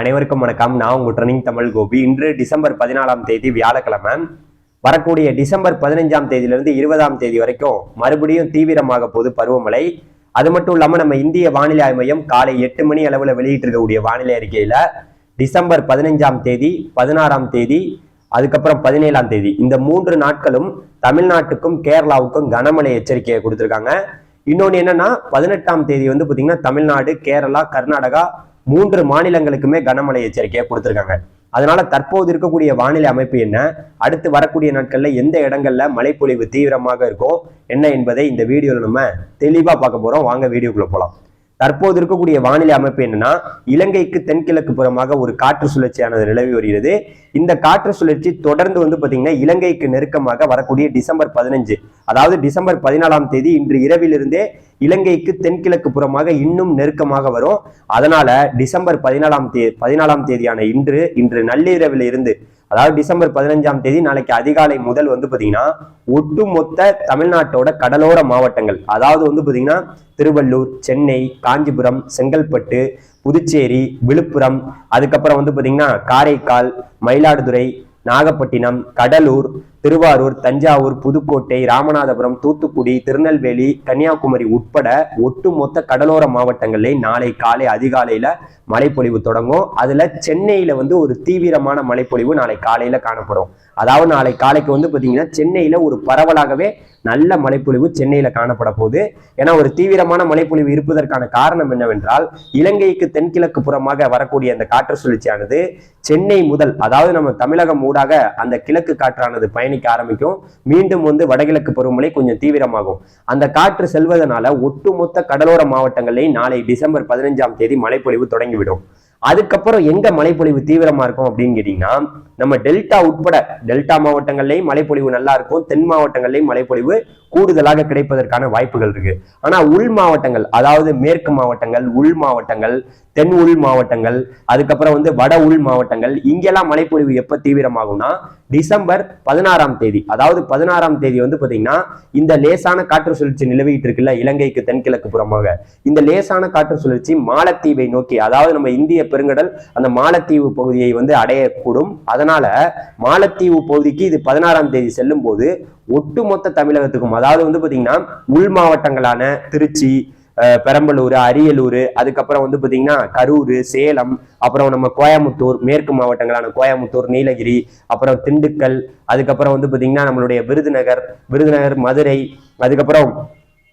அனைவருக்கும் வணக்கம். நான் உங்கள் ட்ரெனிங் தமிழ் கோபி. இன்று டிசம்பர் பதினாலாம் தேதி வியாழக்கிழமை. வரக்கூடிய டிசம்பர் பதினைஞ்சாம் தேதியிலிருந்து இருபதாம் தேதி வரைக்கும் மறுபடியும் தீவிரமாக போது பருவமழை. அது மட்டும் இல்லாமல் நம்ம இந்திய வானிலை ஆய்வு மையம் காலை எட்டு மணி அளவில் வெளியிட்டிருக்கக்கூடிய வானிலை அறிக்கையில் டிசம்பர் பதினைஞ்சாம் தேதி பதினாறாம் தேதி அதுக்கப்புறம் பதினேழாம் தேதி இந்த மூன்று நாட்களும் தமிழ்நாட்டுக்கும் கேரளாவுக்கும் கனமழை எச்சரிக்கையை கொடுத்துருக்காங்க. இன்னொன்று என்னன்னா பதினெட்டாம் தேதி வந்து பார்த்தீங்கன்னா தமிழ்நாடு கேரளா கர்நாடகா மூன்று மாநிலங்களுக்குமே கனமழை எச்சரிக்கையை கொடுத்திருக்காங்க. அதனால தற்போது இருக்கக்கூடிய வானிலை அமைப்பு என்ன? அடுத்து வரக்கூடிய நாட்கள்ல எந்த இடங்கள்ல மழைப்பொழிவு தீவிரமாக இருக்கும்? என்ன என்பதை இந்த வீடியோல நம்ம தெளிவா பார்க்க போறோம். வாங்க வீடியோக்குள்ள போலாம். தற்போது இருக்கக்கூடிய வானிலை அமைப்பு என்னன்னா இலங்கைக்கு தென்கிழக்கு புறமாக ஒரு காற்று சுழற்சியானது நிலவி வருகிறது. இந்த காற்று சுழற்சி தொடர்ந்து வந்து பாத்தீங்கன்னா இலங்கைக்கு நெருக்கமாக வரக்கூடிய டிசம்பர் பதினஞ்சு அதாவது டிசம்பர் பதினாலாம் தேதி இன்று இரவிலிருந்தே இலங்கைக்கு தென்கிழக்கு புறமாக இன்னும் நெருக்கமாக வரும். அதனால டிசம்பர் பதினாலாம் தேதி பதினாலாம் தேதியான இன்று இன்று நள்ளிரவில் இருந்து அதாவது டிசம்பர் பதினஞ்சாம் தேதி நாளைக்கு அதிகாலை முதல் வந்து பாத்தீங்கன்னா ஒட்டுமொத்த தமிழ்நாட்டோட கடலோர மாவட்டங்கள். அதாவது வந்து பாத்தீங்கன்னா திருவள்ளூர் சென்னை காஞ்சிபுரம் செங்கல்பட்டு புதுச்சேரி விழுப்புரம் அதுக்கப்புறம் வந்து பாத்தீங்கன்னா காரைக்கால் மயிலாடுதுறை நாகப்பட்டினம் கடலூர் திருவாரூர் தஞ்சாவூர் புதுக்கோட்டை ராமநாதபுரம் தூத்துக்குடி திருநெல்வேலி கன்னியாகுமரி உட்பட ஒட்டுமொத்த கடலோர மாவட்டங்களில் நாளை காலை அதிகாலையில மழைப்பொழிவு தொடங்கும். அதுல சென்னையில வந்து ஒரு தீவிரமான மழைப்பொழிவு நாளை காலையில காணப்படும். அதாவது நாளை காலைக்கு வந்து பாத்தீங்கன்னா சென்னையில ஒரு பரவலாகவே நல்ல மழைப்பொழிவு சென்னையில காணப்பட போகுது. ஏன்னா ஒரு தீவிரமான மழைப்பொழிவு இருப்பதற்கான காரணம் என்னவென்றால் இலங்கைக்கு தென்கிழக்கு புறமாக வரக்கூடிய அந்த காற்று சுழற்சியானது சென்னை முதல் அதாவது நம்ம தமிழகம் ஊடாக அந்த கிழக்கு காற்றானது பயன் பயணிக்க ஆரம்பிக்கும். மீண்டும் வந்து வடகிழக்கு பருவமழை கொஞ்சம் தீவிரமாகும். அந்த காற்று செல்வதனால ஒட்டுமொத்த கடலோர மாவட்டங்களில் நாளை டிசம்பர் பதினைஞ்சாம் தேதி மழைப்பொழிவு தொடங்கிவிடும். அதுக்கப்புறம் எங்க மழைப்பொழிவு தீவிரமா இருக்கும் அப்படின்னு கேட்டீங்கன்னா நம்ம டெல்டா உட்பட டெல்டா மாவட்டங்கள்லயும் மழைப்பொழிவு நல்லா இருக்கும். தென் மாவட்டங்கள்லயும் மழைப்பொழிவு கூடுதலாக கிடைப்பதற்கான வாய்ப்புகள் இருக்கு. ஆனா உள் மாவட்டங்கள் அதாவது மேற்கு மாவட்டங்கள் உள் மாவட்டங்கள் தென் உள் மாவட்டங்கள் அதுக்கப்புறம் வந்து வட உள் மாவட்டங்கள் இங்கெல்லாம் மழைப்பொழிவு எப்ப தீவிரமாகும்னா டிசம்பர் பதினாறாம் தேதி. அதாவது பதினாறாம் தேதி வந்து பாத்தீங்கன்னா இந்த லேசான காற்று சுழற்சி நிலவிட்டு இருக்குல்ல இலங்கைக்கு தென்கிழக்கு புறமாக. இந்த லேசான காற்று சுழற்சி மாலத்தீவை நோக்கி அதாவது நம்ம இந்திய பெருங்கடல் அந்த மாலத்தீவு பகுதியை வந்து அடையக்கூடும். அதனால மாலத்தீவு பகுதிக்கு இது பதினாறாம் தேதி செல்லும் போது ஒட்டுமொத்த தமிழகத்துக்கும் அதாவது வந்து பாத்தீங்கன்னா உள் மாவட்டங்களான திருச்சி பெரம்பலூர் அரியலூர் அதுக்கப்புறம் வந்து பாத்தீங்கன்னா கரூர் சேலம் அப்புறம் நம்ம கோயமுத்தூர் மேற்கு மாவட்டங்களான கோயமுத்தூர் நீலகிரி அப்புறம் திண்டுக்கல் அதுக்கப்புறம் வந்து பாத்தீங்கன்னா நம்மளுடைய விருதுநகர் விருதுநகர் மதுரை அதுக்கப்புறம்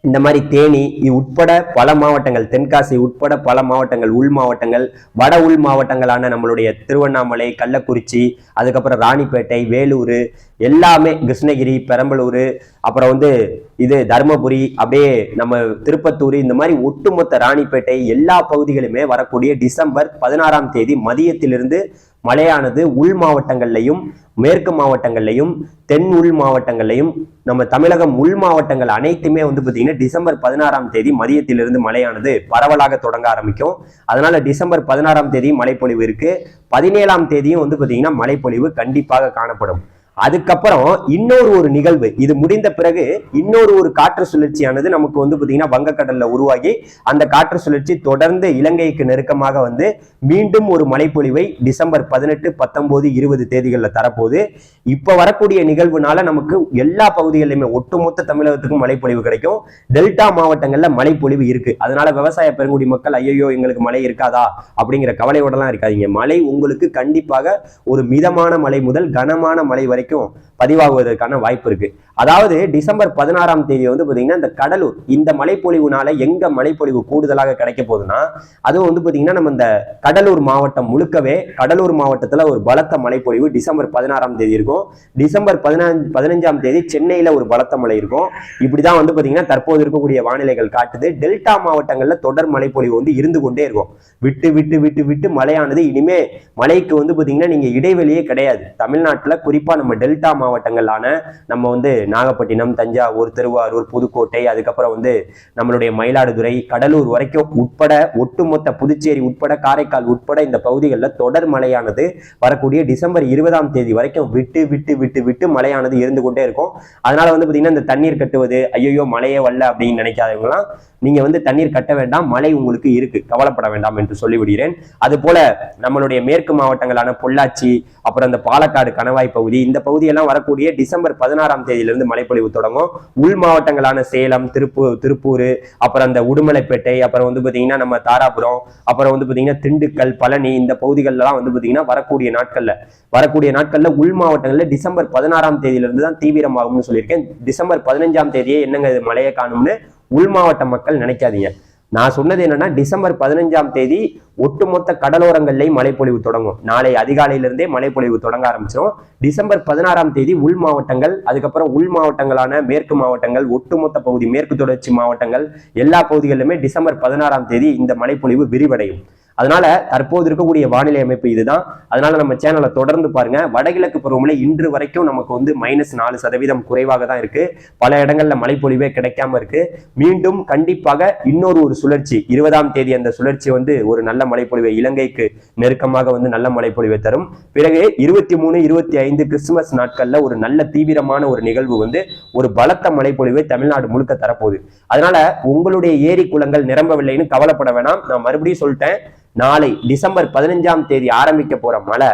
இந்த மாதிரி தேனி இது உட்பட பல மாவட்டங்கள் தென்காசி உட்பட பல மாவட்டங்கள் உள் மாவட்டங்கள் வட உள் மாவட்டங்களான நம்மளுடைய திருவண்ணாமலை கள்ளக்குறிச்சி அதுக்கப்புறம் ராணிப்பேட்டை வேலூர் எல்லாமே கிருஷ்ணகிரி பெரம்பலூர் அப்புறம் வந்து இது தருமபுரி அப்படியே நம்ம திருப்பத்தூர் இந்த மாதிரி ஒட்டுமொத்த ராணிப்பேட்டை எல்லா பகுதிகளுமே வரக்கூடிய டிசம்பர் பதினாறாம் தேதி மதியத்திலிருந்து மழையானது உள் மாவட்டங்கள்லையும் மேற்கு மாவட்டங்கள்லையும் தென் உள் மாவட்டங்கள்லையும் நம்ம தமிழகம் உள் மாவட்டங்கள் அனைத்துமே வந்து பார்த்தீங்கன்னா டிசம்பர் பதினாறாம் தேதி மதியத்திலிருந்து மழையானது பரவலாக தொடங்க ஆரம்பிக்கும். அதனால டிசம்பர் பதினாறாம் தேதி மழைப்பொழிவு இருக்கு. பதினேழாம் தேதியும் வந்து பார்த்தீங்கன்னா மழைப்பொழிவு கண்டிப்பாக காணப்படும். அதுக்கப்புறம் இன்னொரு ஒரு நிகழ்வு. இது முடிந்த பிறகு இன்னொரு ஒரு காற்று சுழற்சியானது நமக்கு வந்து பார்த்தீங்கன்னா வங்கக்கடல்ல உருவாகி அந்த காற்று சுழற்சி தொடர்ந்து இலங்கைக்கு நெருக்கமாக வந்து மீண்டும் ஒரு மழைப்பொழிவை டிசம்பர் பதினெட்டு பத்தொம்போது இருபது தேதிகளில் தரப்போகுது. இப்போ வரக்கூடிய நிகழ்வுனால நமக்கு எல்லா பகுதிகளிலுமே ஒட்டுமொத்த தமிழகத்துக்கும் மழைப்பொழிவு கிடைக்கும். டெல்டா மாவட்டங்களில் மழைப்பொழிவு இருக்கு. அதனால விவசாய பெருங்குடி மக்கள் ஐயோ எங்களுக்கு மழை இருக்காதா? அப்படிங்கிற கவலையோடலாம் இருக்காதீங்க. மழை உங்களுக்கு கண்டிப்பாக ஒரு மிதமான மழை முதல் கனமான மழை வரைக்கும் வரைக்கும் பதிவாகுவதற்கான வாய்ப்பு இருக்கு. அதாவது டிசம்பர் பதினாறாம் தேதி வந்து பாத்தீங்கன்னா இந்த கடலூர் இந்த மழைப்பொழிவுனால எங்க மழைப்பொழிவு கூடுதலாக கிடைக்க போகுதுன்னா அதுவும் வந்து பாத்தீங்கன்னா நம்ம இந்த கடலூர் மாவட்டம் முழுக்கவே கடலூர் மாவட்டத்துல ஒரு பலத்த மழைப்பொழிவு டிசம்பர் பதினாறாம் தேதி இருக்கும். டிசம்பர் பதினஞ்சு பதினஞ்சாம் தேதி சென்னையில ஒரு பலத்த மழை இருக்கும். இப்படிதான் வந்து பாத்தீங்கன்னா தற்போது இருக்கக்கூடிய வானிலைகள் காட்டுது. டெல்டா மாவட்டங்கள்ல தொடர் மழைப்பொழிவு வந்து இருந்து கொண்டே இருக்கும். விட்டு விட்டு விட்டு விட்டு மழையானது. இனிமே மழைக்கு வந்து பாத்தீங்கன்னா நீங்க இடைவெளியே கிடையாது. தமிழ்நாட்டுல குறிப்பா நம்ம டெல்டா மாவட்டங்களான நம்ம வந்து நாகப்பட்டினம் தஞ்சாவூர் திருவாரூர் புதுக்கோட்டை அதுக்கப்புறம் வந்து நம்மளுடைய மயிலாடுதுறை கடலூர் வரைக்கும் உட்பட ஒட்டுமொத்த புதுச்சேரி உட்பட காரைக்கால் உட்பட இந்த பகுதிகளில் தொடர் மழையானது வரக்கூடிய டிசம்பர் இருபதாம் தேதி வரைக்கும் விட்டு விட்டு விட்டு விட்டு மழையானது இருந்து கொண்டே இருக்கும். அதனால வந்து பாத்தீங்கன்னா இந்த தண்ணீர் கட்டுவது ஐயோ மழையே வரல அப்படின்னு நினைக்காதவங்களாம் நீங்க வந்து தண்ணீர் கட்ட வேண்டாம் மழை உங்களுக்கு இருக்கு கவலைப்பட வேண்டாம் என்று சொல்லிவிடுகிறேன். அது போல நம்மளுடைய மேற்கு மாவட்டங்களான பொள்ளாச்சி அப்புறம் இந்த பாலக்காடு கணவாய் பகுதி இந்த பகுதியெல்லாம் வரக்கூடிய டிசம்பர் பதினாறாம் தேதியிலிருந்து மழைப்பொழிவு தொடங்கும். உள் மாவட்டங்களான சேலம் திருப்பூர் திருப்பூர் அப்புறம் அந்த உடுமலைப்பேட்டை அப்புறம் வந்து பாத்தீங்கன்னா நம்ம தாராபுரம் அப்புறம் வந்து பாத்தீங்கன்னா திண்டுக்கல் பழனி இந்த பகுதிகளெல்லாம் வந்து பாத்தீங்கன்னா வரக்கூடிய நாட்கள்ல வரக்கூடிய நாட்கள்ல உள் மாவட்டங்கள்ல டிசம்பர் பதினாறாம் தேதியிலிருந்து தான் தீவிரமாகும்னு சொல்லியிருக்கேன். டிசம்பர் பதினஞ்சாம் தேதியே என்னங்க இது மழையை காணும்னு உள் மாவட்ட மக்கள் நினைக்காதீங்க. நான் சொன்னது என்னன்னா டிசம்பர் பதினஞ்சாம் தேதி ஒட்டுமொத்த கடலோரங்கள்லேயும் மழைப்பொழிவு தொடங்கும். நாளை அதிகாலையிலிருந்தே மழைப்பொழிவு தொடங்க ஆரம்பிச்சிடும் டிசம்பர் பதினாறாம் தேதி உள் மாவட்டங்கள் அதுக்கப்புறம் உள் மாவட்டங்களான மேற்கு மாவட்டங்கள் ஒட்டுமொத்த பகுதி மேற்கு தொடர்ச்சி மாவட்டங்கள் எல்லா பகுதிகளிலுமே டிசம்பர் பதினாறாம் தேதி இந்த மழைப்பொழிவு விரிவடையும். அதனால தற்போது இருக்கக்கூடிய வானிலை அமைப்பு இதுதான். அதனால நம்ம சேனலை தொடர்ந்து பாருங்க. வடகிழக்கு பருவமழை இன்று வரைக்கும் நமக்கு வந்து மைனஸ் நாலு சதவீதம் குறைவாக தான் இருக்கு. பல இடங்கள்ல மழைப்பொழிவே கிடைக்காம இருக்கு. மீண்டும் கண்டிப்பாக இன்னொரு ஒரு சுழற்சி இருபதாம் தேதி அந்த சுழற்சி வந்து ஒரு நல்ல மழைப்பொழிவை இலங்கைக்கு நெருக்கமாக வந்து நல்ல மழைப்பொழிவை தரும். பிறகு இருபத்தி மூணு இருபத்தி ஐந்து கிறிஸ்துமஸ் நாட்கள்ல ஒரு நல்ல தீவிரமான ஒரு நிகழ்வு வந்து ஒரு பலத்த மழைப்பொழிவை தமிழ்நாடு முழுக்க தரப்போகுது. அதனால உங்களுடைய ஏரி குளங்கள் நிரம்பவில்லைன்னு கவலைப்பட வேணாம். நான் மறுபடியும் சொல்லிட்டேன். நாளை டிசம்பர் பதினஞ்சாம் தேதி ஆரம்பிக்க போற மழை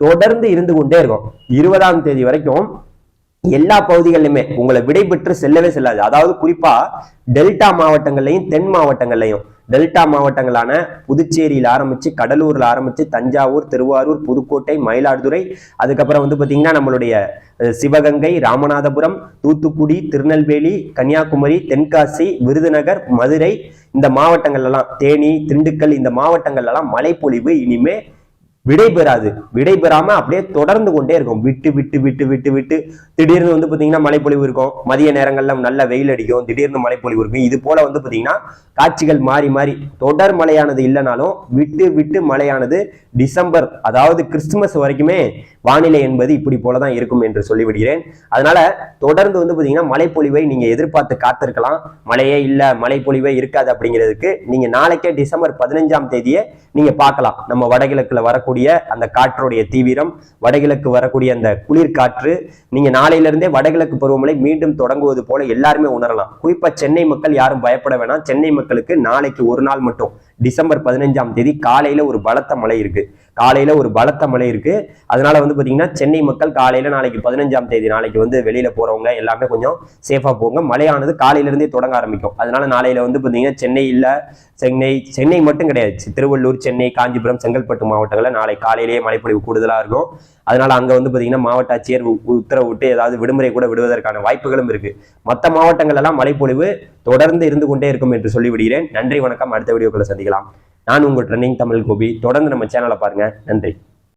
தொடர்ந்து இருந்து கொண்டே இருக்கும். இருபதாம் தேதி வரைக்கும் எல்லா பகுதிகளிலுமே உங்களை விடைபெற்று செல்லவே செல்லாது. அதாவது குறிப்பா டெல்டா மாவட்டங்கள்லையும் தென் மாவட்டங்கள்லையும் டெல்டா மாவட்டங்களான புதுச்சேரியில் ஆரம்பித்து கடலூரில் ஆரம்பித்து தஞ்சாவூர் திருவாரூர் புதுக்கோட்டை மயிலாடுதுறை அதுக்கப்புறம் வந்து பார்த்திங்கன்னா நம்மளுடைய சிவகங்கை ராமநாதபுரம் தூத்துக்குடி திருநெல்வேலி கன்னியாகுமரி தென்காசி விருதுநகர் மதுரை இந்த மாவட்டங்கள்லாம் தேனி திண்டுக்கல் இந்த மாவட்டங்கள்லாம் மழைப்பொழிவு இனிமே விடைபெறாது. விடைபெறாம அப்படியே தொடர்ந்து கொண்டே இருக்கும். விட்டு விட்டு விட்டு விட்டு விட்டு. திடீர்னு வந்து பாத்தீங்கன்னா மழைப்பொழிவு இருக்கும். மதிய நேரங்கள்ல நல்ல வெயில் அடிக்கும். திடீர்னு மழைப்பொழிவு இருக்கும். இது போல வந்து பாத்தீங்கன்னா காட்சிகள் மாறி மாறி. தொடர் மழையானது இல்லைனாலும் விட்டு விட்டு மழையானது டிசம்பர் அதாவது கிறிஸ்துமஸ் வரைக்குமே வானிலை என்பது இப்படி போலதான் இருக்கும் என்று சொல்லிவிடுகிறேன். அதனால தொடர்ந்து வந்து பாத்தீங்கன்னா மழைப்பொழிவை நீங்க எதிர்பார்த்து காத்திருக்கலாம். மழையே இல்ல மழைப்பொழிவே இருக்காது அப்படிங்கிறதுக்கு நீங்க நாளைக்கே டிசம்பர் பதினஞ்சாம் தேதியே நீங்க பார்க்கலாம். நம்ம வடகிழக்குல வரக்கூடிய அந்த காற்றுடைய தீவிரம் வடகிழக்கு வரக்கூடிய அந்த குளிர் காற்று நீங்க நாளையில இருந்தே வடகிழக்கு பருவமழை மீண்டும் தொடங்குவது போல எல்லாருமே உணரலாம். குறிப்பா சென்னை மக்கள் யாரும் பயப்பட வேணாம். சென்னை மக்களுக்கு நாளைக்கு ஒரு நாள் மட்டும் டிசம்பர் பதினஞ்சாம் தேதி காலையில ஒரு பலத்த மழை இருக்கு. காலையில் ஒரு பலத்த மழை இருக்கு. அதனால வந்து பார்த்தீங்கன்னா சென்னை மக்கள் காலையில் நாளைக்கு பதினஞ்சாம் தேதி நாளைக்கு வந்து வெளியில் போறவங்க எல்லாமே கொஞ்சம் சேஃபாக போங்க. மழையானது காலையில இருந்தே தொடங்க ஆரம்பிக்கும். அதனால நாளையில் வந்து பார்த்தீங்கன்னா சென்னையில் சென்னை சென்னை மட்டும் கிடையாது. திருவள்ளூர் சென்னை காஞ்சிபுரம் செங்கல்பட்டு மாவட்டங்களில் நாளை காலையிலேயே மழைப்பொழிவு கூடுதலாக இருக்கும். அதனால அங்கே வந்து பார்த்தீங்கன்னா மாவட்ட ஆட்சியர் உ- ஏதாவது விடுமுறை கூட விடுவதற்கான வாய்ப்புகளும் இருக்கு. மற்ற மாவட்டங்கள் எல்லாம் மழைப்பொழிவு தொடர்ந்து இருந்து கொண்டே இருக்கும் என்று சொல்லிவிடுகிறேன். நன்றி வணக்கம். அடுத்த வீடியோக்களை சந்திக்கலாம். நான் உங்கள் ட்ரெண்டிங் தமிழ் கோபி தொடர்ந்து நம்ம சேனலை பாருங்க. நன்றி.